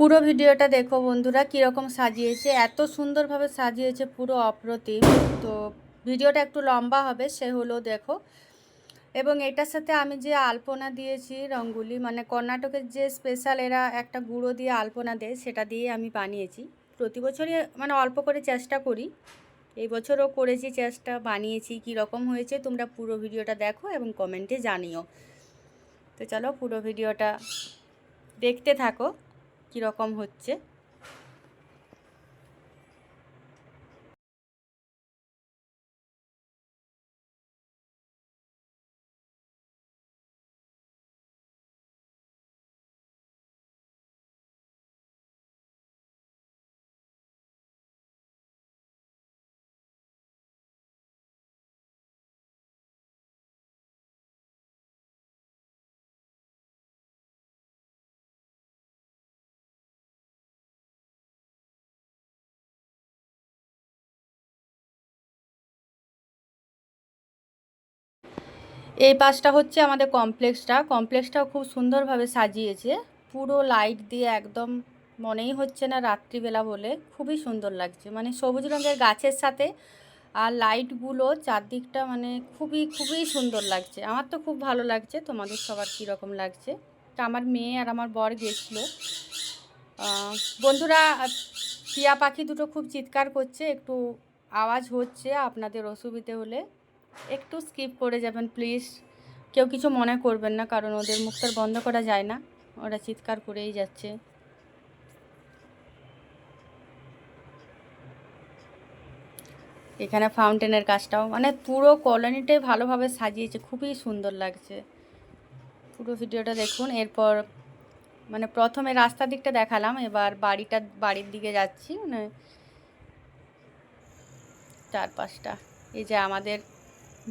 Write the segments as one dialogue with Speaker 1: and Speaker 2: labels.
Speaker 1: পুরো ভিডিওটা দেখো বন্ধুরা, কীরকম সাজিয়েছে, এত সুন্দরভাবে সাজিয়েছে পুরো অপ্রতিম। তো ভিডিওটা একটু লম্বা হবে, সে হলো দেখো। এবং এটার সাথে আমি যে আলপনা দিয়েছি রঙ্গুলি মানে কর্ণাটকের যে স্পেশাল এরা একটা গুঁড়ো দিয়ে আলপনা দেয়, সেটা দিয়ে আমি বানিয়েছি। প্রতি বছরই মানে অল্প করে চেষ্টা করি। এই বছরও করেছি চেষ্টা, বানিয়েছি কী রকম হয়েছে তোমরা পুরো ভিডিওটা দেখো এবং কমেন্টে জানিও। তো চলো পুরো ভিডিওটা দেখতে থাকো। কীরকম হচ্ছে। এই পাশটা হচ্ছে আমাদের কমপ্লেক্সটা। কমপ্লেক্সটাও খুব সুন্দরভাবে সাজিয়েছে। পুরো লাইট দিয়ে একদম মনেই হচ্ছে না রাত্রিবেলা বলে। খুবই সুন্দর লাগছে। মানে সবুজ রঙের গাছের সাথে আর লাইটগুলো চারদিকটা মানে খুবই খুবই সুন্দর লাগছে। আমার তো খুব ভালো লাগছে। তোমাদের সবার কীরকম লাগছে? তা আমার মেয়ে আর আমার বর গেছিল। বন্ধুরা, টিয়া পাখি দুটো খুব চিৎকার করছে। একটু আওয়াজ হচ্ছে আপনাদের অসুবিধে হলে। একটু স্কিপ করে যাবেন প্লিজ কেউ কিছু মনে করবেন না, কারণ ওদের মুখটা বন্ধ করা যায় না। ওরা চিৎকার করেই যাচ্ছে। এখানে ফাউন্টেনের কাজটাও মানে পুরো কলোনিটাই ভালোভাবে সাজিয়েছে, খুবই সুন্দর লাগছে। পুরো ভিডিওটা দেখুন, এরপর মানে প্রথমে রাস্তার দিকটা দেখালাম, এবার বাড়িটা, বাড়ির দিকে যাচ্ছি মানে চারপাশটা। এই যে আমাদের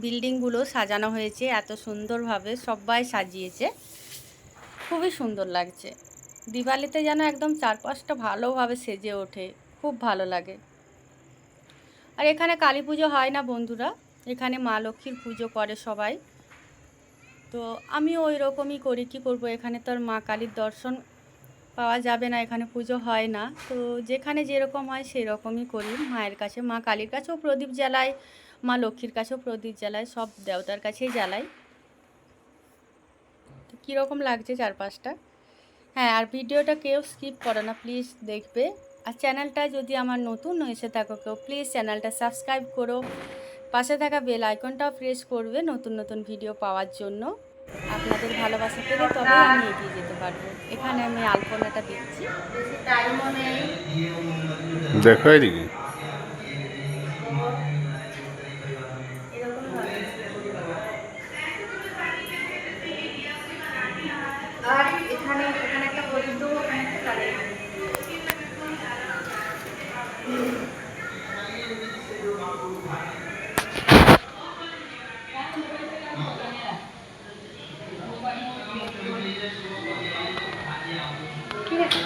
Speaker 1: বিল্ডিংগুলো সাজানো হয়েছে, এত সুন্দরভাবে সবাই সাজিয়েছে। খুবই সুন্দর লাগছে। দিওয়ালিতে যেন একদম চারপাশটা ভালোভাবে সেজে ওঠে, খুব ভালো লাগে। আর এখানে কালী পুজো হয় না বন্ধুরা, এখানে মা লক্ষ্মীর পুজো করে সবাই। তো আমিও ওই রকমই করি, কী করব, এখানে তো আর মা কালীর দর্শন পাওয়া যাবে না, এখানে পুজো হয় না। তো যেখানে যেরকম হয় সেরকমই করি, মায়ের কাছে, মা কালীর কাছেও প্রদীপ জ্বালাই মা লক্ষ্মীর কাছেও প্রদীপ জ্বালায়, সব দেবতার কাছেই জ্বালাই তো কীরকম লাগছে চারপাশটা? হ্যাঁ আর ভিডিওটা কেউ স্কিপ করো না প্লিজ দেখবে। আর চ্যানেলটা যদি আমার নতুন এসে থাকো কেউ প্লিজ চ্যানেলটা সাবস্ক্রাইব করো। পাশে থাকা বেল আইকনটাও প্রেস করবে নতুন নতুন ভিডিও পাওয়ার জন্য। আপনাদের ভালোবাসা পেলে তবে আমি এগিয়ে যেতে পারব। এখানে আমি আলপনাটা দিচ্ছি
Speaker 2: দেখো এদিকে।
Speaker 1: আর এখানে এখানে একটা প্রদীপ দেবো ওখানে একটা কালী ঠিক আছে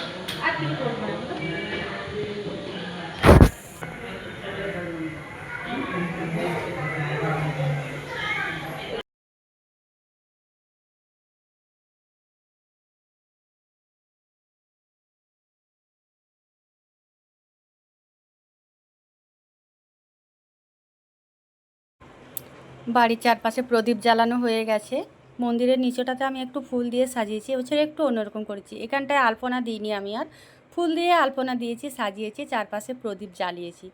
Speaker 1: বাড়ির চারপাশে প্রদীপ জ্বালানো হয়ে গেছে। মন্দিরের নিচটাতে আমি একটু ফুল দিয়ে সাজিয়েছি, এবছর একটু অন্যরকম করেছি। এখানটায় আলপনা দিইনি আমি আর। ফুল দিয়ে আলপনা দিয়েছি, সাজিয়েছি, চারপাশে প্রদীপ জ্বালিয়েছি।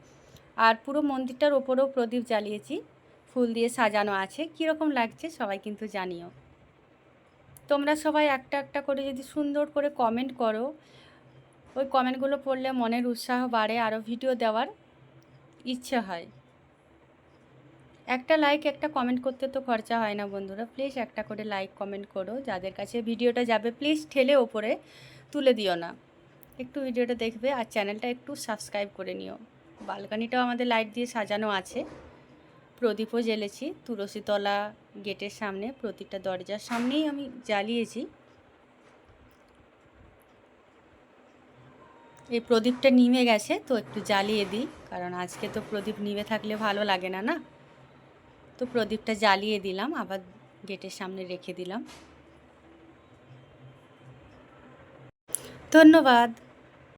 Speaker 1: আর পুরো মন্দিরটার ওপরেও প্রদীপ জ্বালিয়েছি। ফুল দিয়ে সাজানো আছে। কীরকম লাগছে সবাই কিন্তু জানিও। তোমরা সবাই একটা একটা করে যদি সুন্দর করে কমেন্ট করো, ওই কমেন্টগুলো পড়লে মনের উৎসাহ বাড়ে, আরও ভিডিও দেওয়ার ইচ্ছে হয়। একটা লাইক একটা কমেন্ট করতে তো খরচা হয় না বন্ধুরা। প্লিজ একটা করে লাইক কমেন্ট করো। যাদের কাছে ভিডিওটা যাবে প্লিজ ঠেলে ওপরে তুলে দিও না। একটু ভিডিওটা দেখবে আর চ্যানেলটা একটু সাবস্ক্রাইব করে নিও। বালকানিটাও আমাদের লাইট দিয়ে সাজানো আছে। প্রদীপও জ্বেলেছি। তুলসীতলা গেটের সামনে, প্রতিটা দরজার সামনেই আমি জ্বালিয়েছি। এই প্রদীপটা নিমে গেছে, তো একটু জ্বালিয়ে দিই। কারণ আজকে তো প্রদীপ নিমে থাকলে ভালো লাগে না না? তো প্রদীপটা জ্বালিয়ে দিলাম আবার গেটের সামনে রেখে দিলাম। ধন্যবাদ।